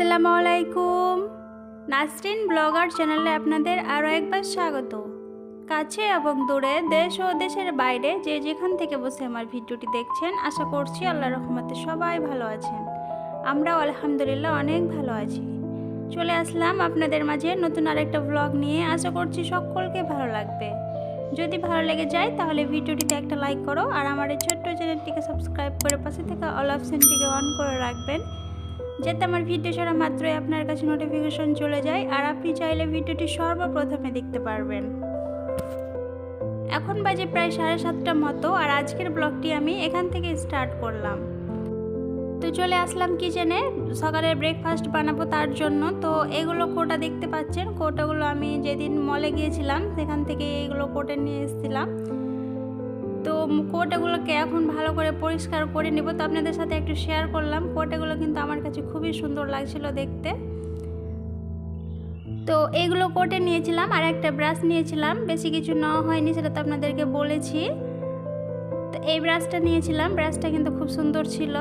আসসালামু আলাইকুম নাসরিন ব্লগার চ্যানেলে আপনাদের আরও একবার স্বাগত। কাছে এবং দূরে দেশ ও দেশের বাইরে যে যেখান থেকে বসে আমার ভিডিওটি দেখছেন, আশা করছি আল্লাহ রহমতে সবাই ভালো আছেন। আমরা আলহামদুলিল্লাহ অনেক ভালো আছি। চলে আসলাম আপনাদের মাঝে নতুন আরেকটা ব্লগ নিয়ে। আশা করছি সকলকে ভালো লাগবে। যদি ভালো লেগে যায়, তাহলে ভিডিওটিতে একটা লাইক করো আর আমার এই ছোট্ট চ্যানেলটিকে সাবস্ক্রাইব করে পাশে থেকে অল অপশানটিকে অন করে রাখবেন। যাতে আমার ভিডিও ছাড়া মাত্রই আপনার কাছে নোটিফিকেশন চলে যায় আর আপনি চাইলে ভিডিওটি সর্বপ্রথমে দেখতে পারবেন। এখন বাজে প্রায় সাড়ে সাতটা মতো আর আজকের ব্লগটি আমি এখান থেকে স্টার্ট করলাম। তো চলে আসলাম কিচেনে সকালের ব্রেকফাস্ট বানাবো তার জন্য। তো এগুলো কোটা দেখতে পাচ্ছেন, কোটাগুলো আমি যেদিন মলে গিয়েছিলাম, সেখান থেকে এগুলো কোটে নিয়ে এসেছিলাম। কোটাগুলোকে এখন ভালো করে পরিষ্কার করে নেব। তো আপনাদের সাথে একটু শেয়ার করলাম। কোটাগুলো কিন্তু আমার কাছে খুবই সুন্দর লাগছিল দেখতে। তো এগুলো কোটে নিয়েছিলাম, আর একটা ব্রাশ নিয়েছিলাম। বেশি কিছু নেওয়া হয়নি, সেটা তো আপনাদেরকে বলেছি। তো এই ব্রাশটা নিয়েছিলাম। ব্রাশটা কিন্তু খুব সুন্দর ছিল।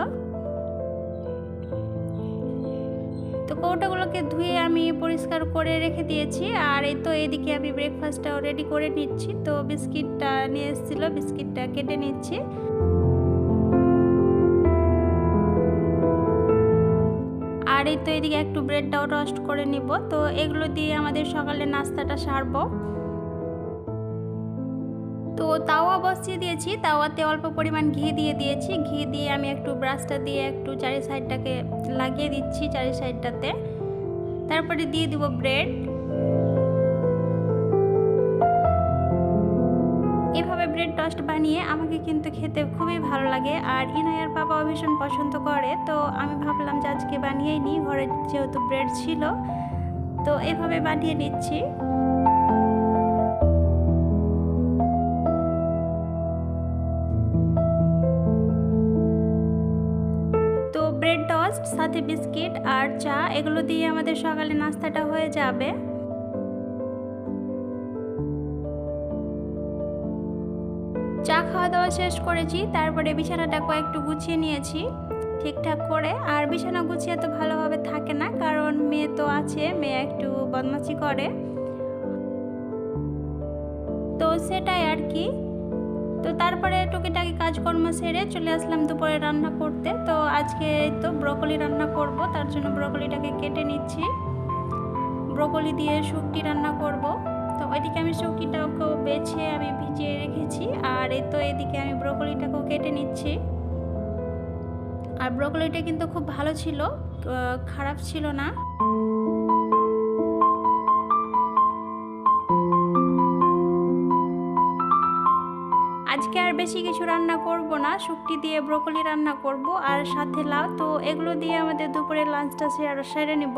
তো কৌটাগুলোকে ধুয়ে আমি পরিষ্কার করে রেখে দিয়েছি। আর এই তো এদিকে আমি ব্রেকফাস্টটাও রেডি করে নিচ্ছি। তো বিস্কিটটা নিয়ে এসেছিল, বিস্কিটটা কেটে নিচ্ছি। আর এই তো এদিকে একটু ব্রেডটাও রোস্ট করে নিব। তো এগুলো দিয়ে আমাদের সকালে নাস্তাটা সারবো। তো তাওয়া বসিয়ে দিয়েছি। তাওয়াতে অল্প পরিমাণ ঘি দিয়ে দিয়েছি। ঘি দিয়ে আমি একটু ব্রাশটা দিয়ে একটু চারি সাইডটাকে লাগিয়ে দিচ্ছি চারি সাইডটাতে তারপরে দিয়ে দিব ব্রেড এভাবে ব্রেড টোস্ট বানিয়ে আমাকে কিন্তু খেতে খুবই ভালো লাগে। আর ইনায়ার বাবাও ভীষণ পছন্দ করে। তো আমি ভাবলাম যে আজকে বানিয়েই নিই। ঘরে যেহেতু ব্রেড ছিল। তো এভাবে বানিয়ে নিচ্ছি। ব্রেড টোস্ট, সাথে বিস্কিট আর চা, এগুলো দিয়ে আমাদের সকালে নাস্তাটা হয়ে যাবে। চা খাওয়া দাওয়া শেষ করেছি, তারপরে বিছানাটা কয়েকটু গুছিয়ে নিয়েছি ঠিকঠাক করে। আর বিছানা গুছিয়ে তো ভালোভাবে থাকে না, কারণ মেয়ে তো আছে, মেয়ে একটু বদমাছি করে। তো সেটাই আর কি। তো তারপরে টুকিটাকি কাজকর্ম সেরে চলে আসলাম দুপুরে রান্না করতে। তো আজকে তো ব্রকলি রান্না করব, তার জন্য ব্রকলিটাকে কেটে নিচ্ছি। ব্রকলি দিয়ে শুকটি রান্না করব। তো ওইদিকে আমি শুকটিটাকেও বেছে আমি ভিজিয়ে রেখেছি, আর এই তো এদিকে আমি ব্রকলিটাকেও কেটে নিচ্ছি। আর ব্রকলিটা কিন্তু খুব ভালো ছিল খারাপ ছিল না। আজকে আর বেশি কিছু রান্না করব না শুকটি দিয়ে ব্রকলি রান্না করব আর সাথে লাউ। তো এগুলো দিয়ে আমাদের দুপুরের লাঞ্চটা সেরে নেব।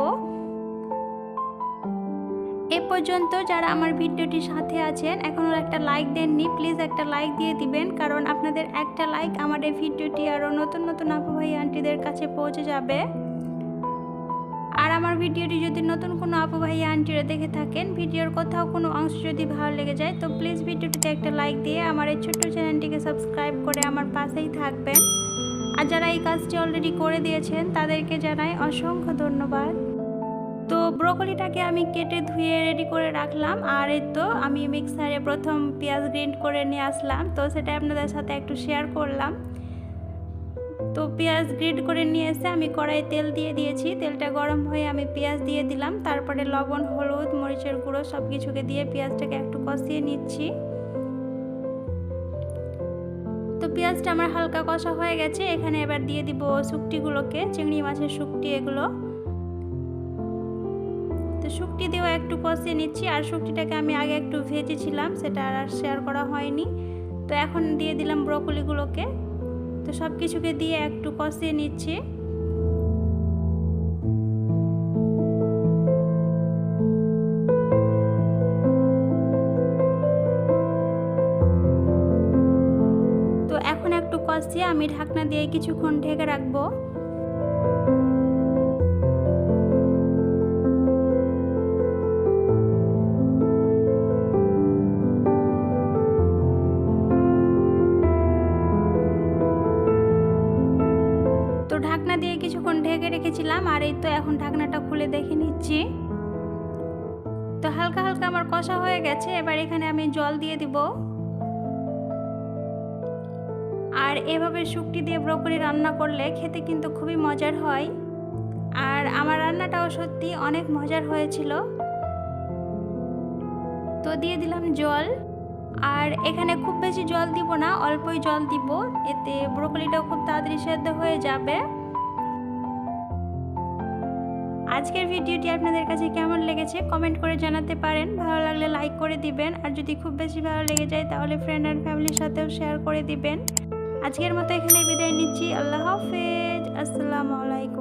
এ পর্যন্ত যারা আমার ভিডিওটির সাথে আছেন, এখনও একটা লাইক দেননি প্লিজ একটা লাইক দিয়ে দিবেন, কারণ আপনাদের একটা লাইক আমার এই ভিডিওটি আরও নতুন নতুন আপু আন্টিদের কাছে পৌঁছে যাবে। আর আমার ভিডিওটি যদি নতুন কোনো ভাই আন্টিরা দেখে থাকেন, ভিডিওর কোথাও কোনো অংশ যদি ভালো লেগে যায়, তো প্লিজ ভিডিওটিতে একটা লাইক দিয়ে আমার এই ছোট্ট চ্যানেলটিকে সাবস্ক্রাইব করে আমার পাশেই থাকবেন। আর যারা এই কাজটি অলরেডি করে দিয়েছেন, তাদেরকে জানাই অসংখ্য ধন্যবাদ। তো ব্রকলিটাকে আমি কেটে ধুয়ে রেডি করে রাখলাম। আর এই তো আমি মিক্সারে প্রথম পেঁয়াজ গ্রিন্ড করে নিয়ে আসলাম। তো সেটা আপনাদের সাথে একটু শেয়ার করলাম। তো পেঁয়াজ গ্রিড করে নিয়ে এসে আমি কড়াই তেল দিয়ে দিয়েছি। তেলটা গরম হয়ে আমি পেঁয়াজ দিয়ে দিলাম। তারপরে লবণ, হলুদ, মরিচের গুঁড়ো সব কিছুকে দিয়ে পেঁয়াজটাকে একটু কষিয়ে নিচ্ছি। তো পেঁয়াজটা আমার হালকা কষা হয়ে গেছে। এখানে এবার দিয়ে দিব শুকটিগুলোকে, চিংড়ি মাছের শুকটি এগুলো। তো শুকটি দিয়েও একটু কষিয়ে নিচ্ছি। আর শুকটিটাকে আমি আগে একটু ভেজেছিলাম, সেটা আর শেয়ার করা হয়নি। তো এখন দিয়ে দিলাম ব্রকলিগুলোকে তো সব কিছুকে দিয়ে একটু কষিয়ে নিচ্ছি। তো এখন একটু কষিয়ে আমি ঢাকনা দিয়ে কিছুক্ষণ ঢেকে রাখব। কিছুক্ষণ ঢেকে রেখেছিলাম আর এই তো এখন ঢাকনাটা খুলে দেখে নিচ্ছি। তো হালকা হালকা আমার কষা হয়ে গেছে, এবার এখানে আমি জল দিয়ে দিব। আর এভাবে শুকটি দিয়ে ব্রকলি রান্না করলে খেতে কিন্তু খুবই মজার হয়। আর আমার রান্নাটাও সত্যি অনেক মজার হয়েছিল। তো দিয়ে দিলাম জল। আর এখানে খুব বেশি জল দিব না, অল্পই জল দিব, এতে ব্রোকলিটাও খুব তাড়াতাড়ি সেদ্ধ হয়ে যাবে। আজকের ভিডিওটি আপনাদের কাছে কেমন লেগেছে কমেন্ট করে জানাতে পারেন। ভালো লাগলে লাইক করে দিবেন আর যদি খুব বেশি ভালো লেগে যায় তাহলে ফ্রেন্ড অ্যান্ড ফ্যামিলির সাথেও শেয়ার করে দিবেন। আজকের মতো এখানে বিদায় নিচ্ছি। আল্লাহ হাফেজ। আসসালামু আলাইকুম।